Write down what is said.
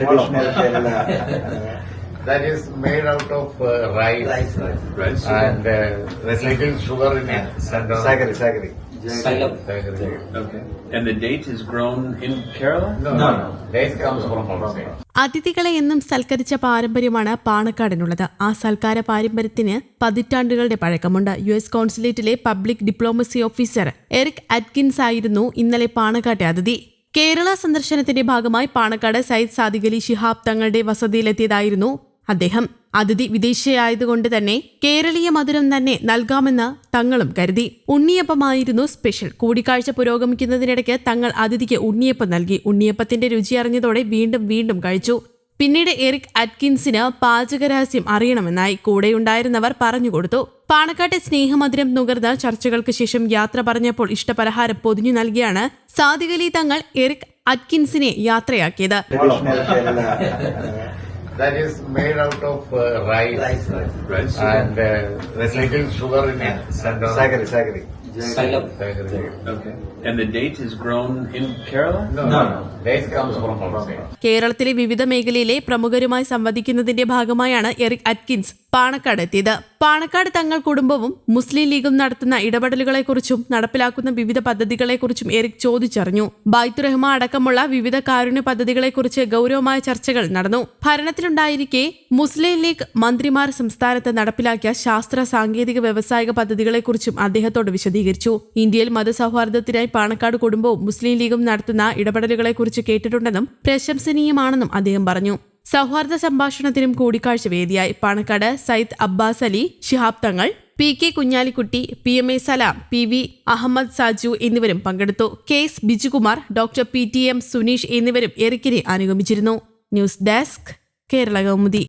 Traditional Kerala. uh, That is made out of uh, rice, rice, rice. and uh, there's little sugar in it. And, uh, Sagari, sagari. Sagari. Okay. And the date is grown in Kerala? No, no, no. Date comes from outside. അതിഥികളെ എന്നും സൽക്കരിച്ച പാരമ്പര്യമാണ് പാണക്കാടിനുള്ളത് ആ സൽക്കാര പാരമ്പര്യത്തിന് പതിറ്റാണ്ടുകളുടെ പഴക്കമുണ്ട് U S കോൺസുലേറ്റിലെ public diplomacy officer Eric Atkins ആയിരുന്നു ഇന്നലെ പാണക്കാട്ടെ അതിഥി കേരള സന്ദർശനത്തിന്റെ ഭാഗമായി പാണക്കാട് സയ്യിദ് സാദിഖലി ശിഹാബ് തങ്ങളുടെ വസതിയിലെത്തിയതായിരുന്നു അദ്ദേഹം. അതിഥി വിദേശിയായതുകൊണ്ട് തന്നെ കേരളീയ മധുരം തന്നെ നൽകാമെന്ന് തങ്ങളും കരുതി. ഉണ്ണിയപ്പമായിരുന്നു സ്പെഷ്യൽ. കൂടിക്കാഴ്ച പുരോഗമിക്കുന്നതിനിടയ്ക്ക് തങ്ങൾ അതിഥിക്ക് ഉണ്ണിയപ്പം നൽകി. ഉണ്ണിയപ്പത്തിന്റെ രുചി അറിഞ്ഞതോടെ വീണ്ടും വീണ്ടും കഴിച്ചു. പിന്നീട് എറിക് അറ്റ്കിൻസിന് പാചകരഹസ്യം അറിയണമെന്നായി കൂടെയുണ്ടായിരുന്നവർ പറഞ്ഞുകൊടുത്തു. പാണക്കാട്ടെ സ്നേഹമധുരം നുകർന്ന ചർച്ചകൾക്ക് ശേഷം യാത്ര പറഞ്ഞപ്പോൾ ഇഷ്ടപലഹാരം പൊതിഞ്ഞു നൽകിയാണ് സാദിഖലി തങ്ങൾ എറിക് അറ്റ്കിൻസിനെ യാത്രയാക്കിയത്. That is made out of uh, rice, rice, rice. and uh, there's little sugar in it. And, uh, Sagari, sagari. Sagari. Okay. And the date is grown in Kerala? No, no, no. Date comes from outside. കേരളത്തിലെ വിവിധ മേഖലയിലെ പ്രമുഖരുമായി സംവദിക്കുന്നതിന്റെ ഭാഗമായാണ് Eric Atkins Panakkad എത്തിയത്. പാണക്കാട് തങ്ങൾ കുടുംബവും മുസ്ലിം ലീഗും നടത്തുന്ന ഇടപെടലുകളെക്കുറിച്ചും നടപ്പിലാക്കുന്ന വിവിധ പദ്ധതികളെക്കുറിച്ചും എറിക് ചോദിച്ചറിഞ്ഞു. ബൈത്തു റഹ്മ അടക്കമുള്ള വിവിധ കാരുണ്യ പദ്ധതികളെക്കുറിച്ച് ഗൗരവമായ ചർച്ചകൾ നടന്നു. ഭരണത്തിലുണ്ടായിരിക്കെ മുസ്ലിം ലീഗ് മന്ത്രിമാർ സംസ്ഥാനത്ത് നടപ്പിലാക്കിയ ശാസ്ത്ര സാങ്കേതിക വ്യവസായിക പദ്ധതികളെക്കുറിച്ചും അദ്ദേഹത്തോട് വിശദീകരിച്ചു. ഇന്ത്യയിൽ മതസൗഹാർദ്ദത്തിനായി പാണക്കാട് കുടുംബവും മുസ്ലിം ലീഗും നടത്തുന്ന ഇടപെടലുകളെക്കുറിച്ച് കേട്ടിട്ടുണ്ടെന്നും പ്രശംസനീയമാണെന്നും അദ്ദേഹം പറഞ്ഞു. സൗഹാർദ്ദ സംഭാഷണത്തിനും കൂടിക്കാഴ്ച വേദിയായി Panakkad Sayyid Abbas Ali Shihab Thangal P K Kunhalikutty P M A Salam P V Ahammed Saju എന്നിവരും പങ്കെടുത്തു. K S Bijukumar doctor P T M Suneesh എന്നിവരും എറിക്കിനെ അനുഗമിച്ചിരുന്നു. News desk Kerala Kaumudi.